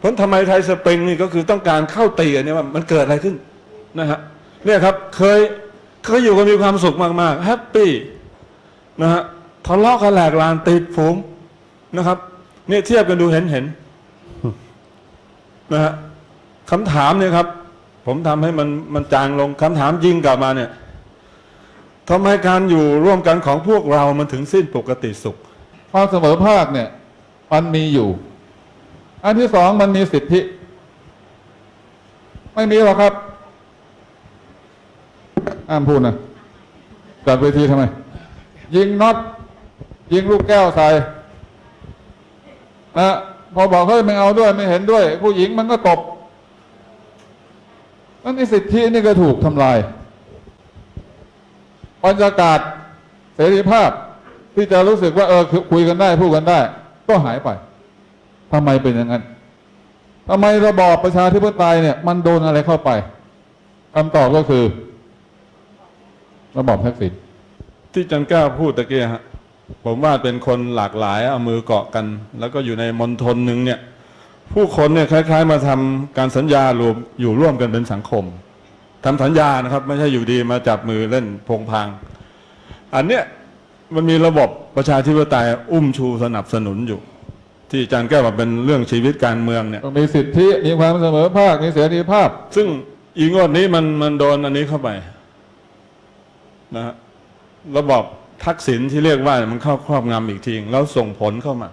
เพราะทำไมไทยสปริงนี่ก็คือต้องการเข้าตีกันเนี่ยว่ามันเกิดอะไรขึ้นนะฮะเนี่ยครับเคยเคยอยู่กันมีความสุขมากๆแฮปปี้นะฮะทะเลาะกันแหลกลานติดฝูงนะครับเนี่ยเทียบกันดูเห็นเห็นนะฮะคำถามเนี่ยครับ ผมทำให้มันมันจางลงคำถามยิงกลับมาเนี่ยทำไมการอยู่ร่วมกันของพวกเรามันถึงสิ้นปกติสุข ความเสมอภาคเนี่ย มันมีอยู่ อันที่สองมันมีสิทธิ ไม่มีหรอกครับอ้ามพูดนะจัดเวทีทำไม ยิงน็อตยิงลูกแก้วใส่นะพอบอกเฮ้ยไม่เอาด้วยไม่เห็นด้วย ผู้หญิงมันก็ตบนั่นนี่สิทธินี่ก็ถูกทำลายบรรยากาศเสรีภาพที่จะรู้สึกว่าเออคุยกันได้พูดกันได้ ก็หายไป ทำไมเป็นอย่างนั้นทำไมระบอบประชาธิปไตยเนี่ย มันโดนอะไรเข้าไปคำตอบก็คือ ระบอบทักษิณที่จันแก้วพูดตะเกียฮะผมว่าเป็นคนหลากหลายเอามือเกาะกัน แล้วก็อยู่ในมณฑลหนึ่งเนี่ย ผู้คนเนี่ยคล้าย ๆ มาทำการสัญญารวมอยู่ร่วมกันเป็นสังคมทำสัญญานะครับ ไม่ใช่อยู่ดีมาจับมือเล่นพงพาง อันเนี้ยมันมีระบบประชาธิปไตยอุ้มชูสนับสนุนอยู่ ที่อาจารย์แก้วว่าเป็นเรื่องชีวิตการเมืองเนี่ย ต้องมีสิทธิมีความเสมอภาคมีเสรีภาพ ซึ่งอีงวดนี้มันมันโดนอันนี้เข้าไปนะฮะระบอบทักษิณที่เรียกว่ามันเข้าครอบงำอีกทีแล้วส่งผลเข้ามา